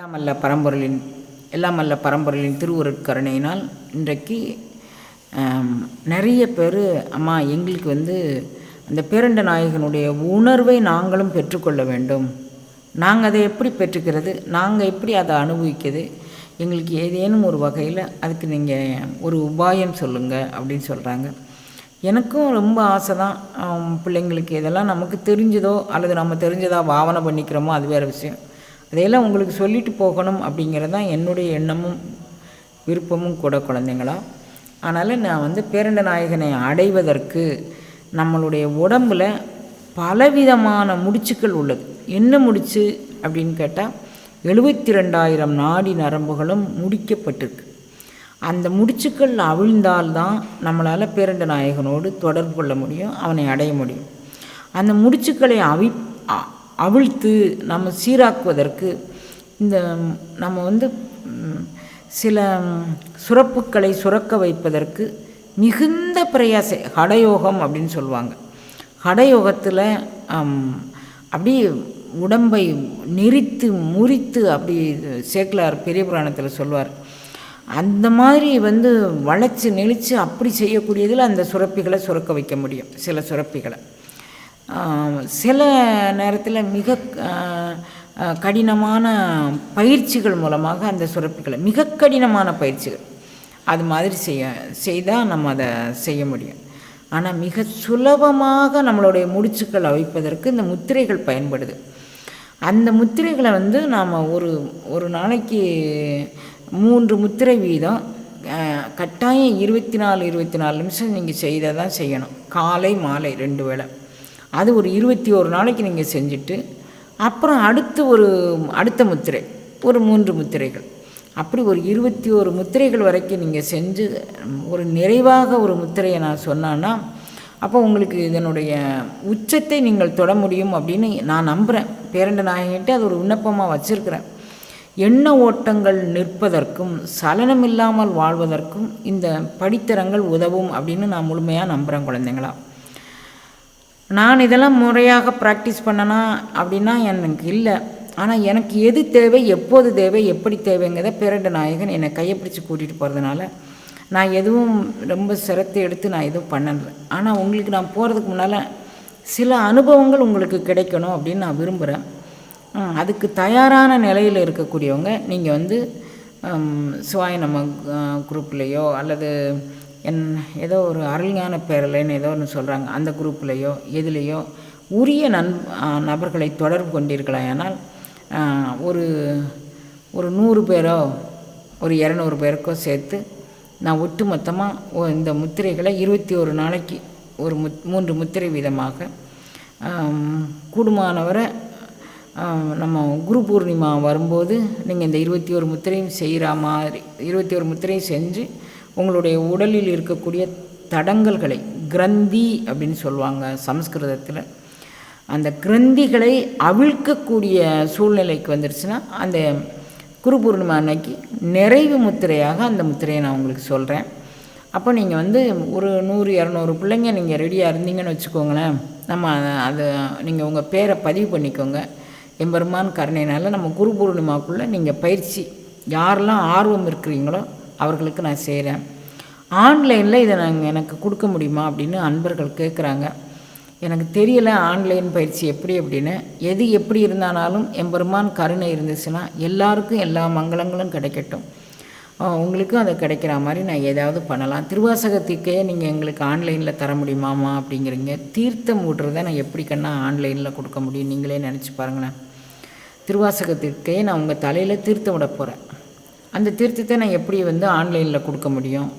எல்லாமல்ல பரம்பொருளின் எல்லாமல்ல பரம்பொருளின் திருவுருட்கருணையினால் இன்றைக்கு நிறைய பேர் அம்மா எங்களுக்கு வந்து அந்த பேரண்ட நாயகனுடைய உணர்வை நாங்களும் பெற்றுக்கொள்ள வேண்டும். நாங்கள் அதை எப்படி பெற்றுக்கிறது? நாங்கள் எப்படி அதை அனுபவிக்கிறது? எங்களுக்கு ஏதேனும் ஒரு வகையில் அதுக்கு நீங்கள் ஒரு உபாயம் சொல்லுங்கள் அப்படின்னு சொல்கிறாங்க எனக்கும் ரொம்ப ஆசை தான் பிள்ளைங்களுக்கு இதெல்லாம் நமக்கு தெரிஞ்சதோ அல்லது நம்ம தெரிஞ்சதாக பாவனை பண்ணிக்கிறோமோ அது வேறு விஷயம். அதையெல்லாம் உங்களுக்கு சொல்லிட்டு போகணும் அப்படிங்கிறது தான் என்னுடைய எண்ணமும் விருப்பமும் கூட குழந்தைங்களா. அதனால் நான் வந்து பேரண்ட நாயகனை அடைவதற்கு நம்மளுடைய உடம்பில் பலவிதமான முடிச்சுக்கள் உள்ளது. என்ன முடிச்சு அப்படின்னு கேட்டால் எழுபத்தி ரெண்டாயிரம் நாடி நரம்புகளும் முடிக்கப்பட்டிருக்கு. அந்த முடிச்சுக்கள் அவிழ்ந்தால்தான் நம்மளால் பேரண்ட நாயகனோடு தொடர்பு கொள்ள முடியும் அவனை அடைய முடியும். அந்த முடிச்சுக்களை அவி அ- அவிழ்த்து நம்ம சீராக்குவதற்கு இந்த நம்ம வந்து சில சுரப்புக்களை சுரக்க வைப்பதற்கு மிகுந்த பிரயாசை ஹடயோகம் அப்படின்னு சொல்லுவாங்க. ஹடயோகத்தில் அப்படியே உடம்பை நெரித்து முறித்து அப்படி சேக்கலார் பெரிய புராணத்தில் சொல்வார் அந்த மாதிரி வந்து வளைச்சி நெளித்து அப்படி செய்யக்கூடியதில் அந்த சுரப்பிகளை சுரக்க வைக்க முடியும் சில சுரப்பிகளை. சில நேரத்தில் மிக கடினமான பயிற்சிகள் மூலமாக அந்த சுரப்பிகளை மிக கடினமான பயிற்சிகள் அது மாதிரி செய்ய செய்தால் நம்ம அதை செய்ய முடியும். ஆனால் மிக சுலபமாக நம்மளுடைய முடிச்சுக்கள் அவிப்பதற்கு இந்த முத்திரைகள் பயன்படுது. அந்த முத்திரைகளை வந்து நாம் ஒரு ஒரு நாளைக்கு மூன்று முத்திரை வீதம் கட்டாயம் இருபத்தி நாலு இருபத்தி நாலு நிமிஷம் நீங்கள் செய்தால் தான் செய்யணும். காலை மாலை ரெண்டு வேளை. அது ஒரு இருபத்தி ஒரு நாளைக்கு நீங்கள் செஞ்சுட்டு அப்புறம் அடுத்து ஒரு அடுத்த முத்திரை ஒரு மூன்று முத்திரைகள். அப்படி ஒரு இருபத்தி ஒரு முத்திரைகள் வரைக்கும் நீங்கள் செஞ்சு ஒரு நிறைவாக ஒரு முத்திரையை நான் சொன்னேன்னா அப்போ உங்களுக்கு இதனுடைய உச்சத்தை நீங்கள் தொட முடியும் அப்படின்னு நான் நம்புகிறேன் பேரண்ட நாயகிட்ட அது ஒரு விண்ணப்பமாக வச்சுருக்கிறேன். எண்ண ஓட்டங்கள் நிற்பதற்கும் சலனம் இல்லாமல் வாழ்வதற்கும் இந்த படித்தரங்கள் உதவும் அப்படின்னு நான் முழுமையாக நம்புகிறேன் குழந்தைங்களா. நான் இதெல்லாம் முறையாக ப்ராக்டிஸ் பண்ணனா அப்படின்னா எனக்கு இல்லை. ஆனால் எனக்கு எது தேவை எப்போது தேவை எப்படி தேவைங்கிறத பிறண்டு நாயகன் என்னை கையை பிடிச்சி கூட்டிகிட்டு போகிறதுனால நான் எதுவும் ரொம்ப சிரத்தை எடுத்து நான் எதுவும் பண்ணல. ஆனால் உங்களுக்கு நான் போகிறதுக்கு முன்னால் சில அனுபவங்கள் உங்களுக்கு கிடைக்கணும் அப்படின்னு நான் விரும்புகிறேன் அதுக்கு தயாரான நிலையில் இருக்கக்கூடியவங்க நீங்கள் வந்து சுவாய நம்ம குரூப்லேயோ அல்லது என் ஏதோ ஒரு அருள்ஞான பேரலைன்னு ஏதோ ஒன்று சொல்கிறாங்க அந்த குரூப்லேயோ எதுலேயோ உரிய நன் நபர்களை தொடர்பு கொண்டிருக்கலாம் ஆனால் ஒரு ஒரு நூறு பேரோ ஒரு இரநூறு பேருக்கோ சேர்த்து நான் ஒட்டு மொத்தமாக இந்த முத்திரைகளை இருபத்தி ஒரு நாளைக்கு ஒரு முத் மூன்று முத்திரை வீதமாக கூடுமானவரை நம்ம குரு பூர்ணிமா வரும்போது நீங்கள் இந்த இருபத்தி ஒரு முத்திரையும் செய்கிற மாதிரி இருபத்தி ஒரு முத்திரையும் செஞ்சு உங்களுடைய உடலில் இருக்கக்கூடிய தடங்கல்களை கிரந்தி அப்படின்னு சொல்லுவாங்க சமஸ்கிருதத்தில். அந்த கிரந்திகளை அவிழ்க்கக்கூடிய சூழ்நிலைக்கு வந்துருச்சுன்னா அந்த குரு பூர்ணிமா அன்னைக்கு நிறைவு முத்திரையாக அந்த முத்திரையை நான் உங்களுக்கு சொல்கிறேன் அப்போ நீங்கள் வந்து ஒரு நூறு இரநூறு பிள்ளைங்க நீங்கள் ரெடியாக இருந்தீங்கன்னு வச்சுக்கோங்களேன் நம்ம அதை- அதை நீங்கள் உங்கள் பேரை பதிவு பண்ணிக்கோங்க. எம்பெருமான் கருணையினால் நம்ம குரு பூர்ணிமாக்குள்ளே நீங்கள் பயிற்சி யாரெல்லாம் ஆர்வம் இருக்கிறீங்களோ அவர்களுக்கு நான் செய்கிறேன். ஆன்லைனில் இதை நாங்கள் எனக்கு கொடுக்க முடியுமா அப்படின்னு அன்பர்கள் கேட்குறாங்க. எனக்கு தெரியலை ஆன்லைன் பயிற்சி எப்படி அப்படின்னு. எது எப்படி இருந்தானாலும் எம்பெருமான் கருணை இருந்துச்சுன்னா எல்லாருக்கும் எல்லா மங்களங்களும் கிடைக்கட்டும். உங்களுக்கும் அதை கிடைக்கிற மாதிரி நான் ஏதாவது பண்ணலாம். திருவாசகத்துக்கே நீங்கள் எங்களுக்கு ஆன்லைனில் தர முடியுமாமா அப்படிங்கிறீங்க. தீர்த்தம் விட்றத நான் எப்படி கண்ணா ஆன்லைனில் கொடுக்க முடியும்? நீங்களே நினச்சி பாருங்களேன். திருவாசகத்திற்கே நான் உங்கள் தலையில் தீர்த்தம் விட போகிறேன் அந்த திருத்தத்தை நான் எப்படி வந்து ஆன்லைனில் கொடுக்க முடியும்?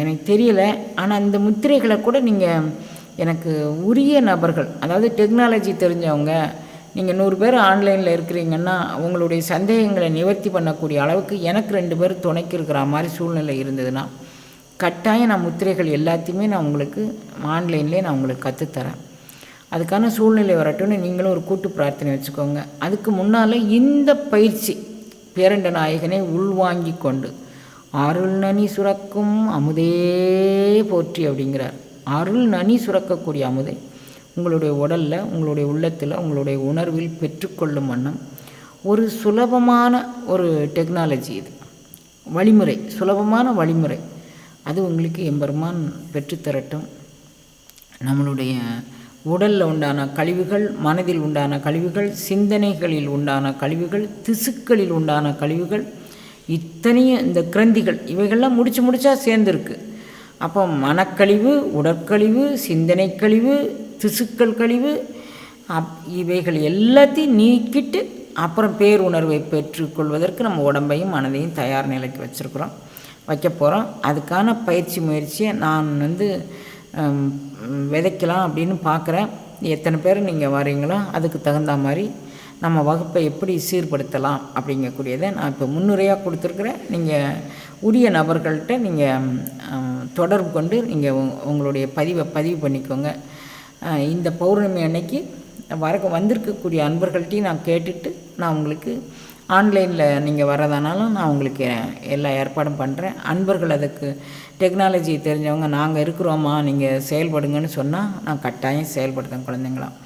எனக்கு தெரியல. ஆனால் அந்த முத்திரைகளை கூட நீங்கள் எனக்கு உரிய நபர்கள் அதாவது டெக்னாலஜி தெரிஞ்சவங்க நீங்கள் நூறு பேர் ஆன்லைனில் இருக்கிறீங்கன்னா உங்களுடைய சந்தேகங்களை நிவர்த்தி பண்ணக்கூடிய அளவுக்கு எனக்கு ரெண்டு பேர் துணைக்கு இருக்கிற மாதிரி சூழ்நிலை இருந்ததுன்னா கட்டாயம் நான் முத்திரைகள் எல்லாத்தையுமே நான் உங்களுக்கு ஆன்லைன்லேயே நான் உங்களுக்கு கற்றுத்தரேன் அதுக்கான சூழ்நிலை வரட்டும்னு நீங்களும் ஒரு கூட்டு பிரார்த்தனை வச்சுக்கோங்க. அதுக்கு முன்னால் இந்த பயிற்சி பேரண்ட நாயகனை உள்வாங்கி கொண்டு அருள் நனி சுரக்கும் அமுதே போற்றி அப்படிங்கிறார். அருள் நனி சுரக்கக்கூடிய அமுதை உங்களுடைய உடலில் உங்களுடைய உள்ளத்தில் உங்களுடைய உணர்வில் பெற்றுக்கொள்ளும் வண்ணம். ஒரு சுலபமான ஒரு டெக்னாலஜி இது. வழிமுறை சுலபமான வழிமுறை. அது உங்களுக்கு எம்பெருமான் பெற்றுத்தரட்டும். நம்மளுடைய உடலில் உண்டான கழிவுகள் மனதில் உண்டான கழிவுகள் சிந்தனைகளில் உண்டான கழிவுகள் திசுக்களில் உண்டான கழிவுகள் இத்தனையும் இந்த கிரந்திகள் இவைகள்லாம் முடிச்சு முடிச்சா சேர்ந்துருக்கு. அப்போ மனக்கழிவு உடற்கழிவு சிந்தனை கழிவு திசுக்கள் கழிவு அப் இவைகள் எல்லாத்தையும் நீக்கிட்டு அப்புறம் பேருணர்வை பெற்றுக்கொள்வதற்கு நம்ம உடம்பையும் மனதையும் தயார் நிலைக்கு வச்சுருக்குறோம். வைக்க போகிறோம் அதுக்கான பயிற்சி முயற்சியை நான் வந்து விதைக்கலாம் அப்படின்னு பார்க்குறேன். எத்தனை பேர் நீங்கள் வரீங்களோ அதுக்கு தகுந்த மாதிரி நம்ம வகுப்பை எப்படி சீர்படுத்தலாம் அப்படிங்கக்கூடியதை நான் இப்போ முன்னுரையாக கொடுத்துருக்குறேன். நீங்கள் உரிய நபர்கள்ட்ட நீங்கள் தொடர்பு கொண்டு நீங்கள் உங்களுடைய பதிவை பதிவு பண்ணிக்கோங்க. இந்த பௌர்ணமி அன்னைக்கு வர வந்திருக்கக்கூடிய அன்பர்கள்ட்டையும் நான் கேட்டுட்டு நான் உங்களுக்கு ஆன்லைனில் நீங்கள் வரதானாலும் நான் உங்களுக்கு எல்லா ஏற்பாடும் பண்ணுறேன் அன்பர்கள் அதுக்கு டெக்னாலஜி தெரிஞ்சவங்க நாங்கள் இருக்கிறோமா நீங்கள் செயல்படுங்கன்னு சொன்னால் நான் கட்டாயம் செயல்படுத்தேன் குழந்தைங்களாம்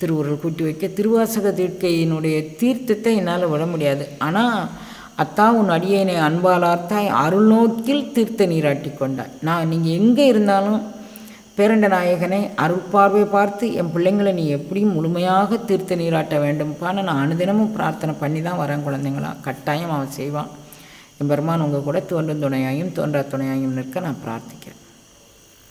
திருவுருள் கூட்டி வைக்க திருவாசக தீர்க்கையினுடைய தீர்த்தத்தை என்னால் விட முடியாது. ஆனால் அத்தா உன் அடியேனை அன்பாலார்த்தாய் அருள் நோக்கில் தீர்த்த நீராட்டி கொண்டாய். நான் நீங்கள் எங்கே இருந்தாலும் பேரண்ட நாயகனை அருள்பார்வை பார்த்து என் பிள்ளைங்களை நீ எப்படியும் முழுமையாக தீர்த்த நீராட்ட வேண்டும்ப்பான்னு நான் அனுதினமும் பிரார்த்தனை பண்ணி தான் வரேன் குழந்தைங்களா. கட்டாயம் அவன் செய்வான் என் பெருமான் உங்கள் கூட தோன்றும் துணையாயும் தோன்றா துணையாயும் நிற்க நான் பிரார்த்திக்கிறேன்.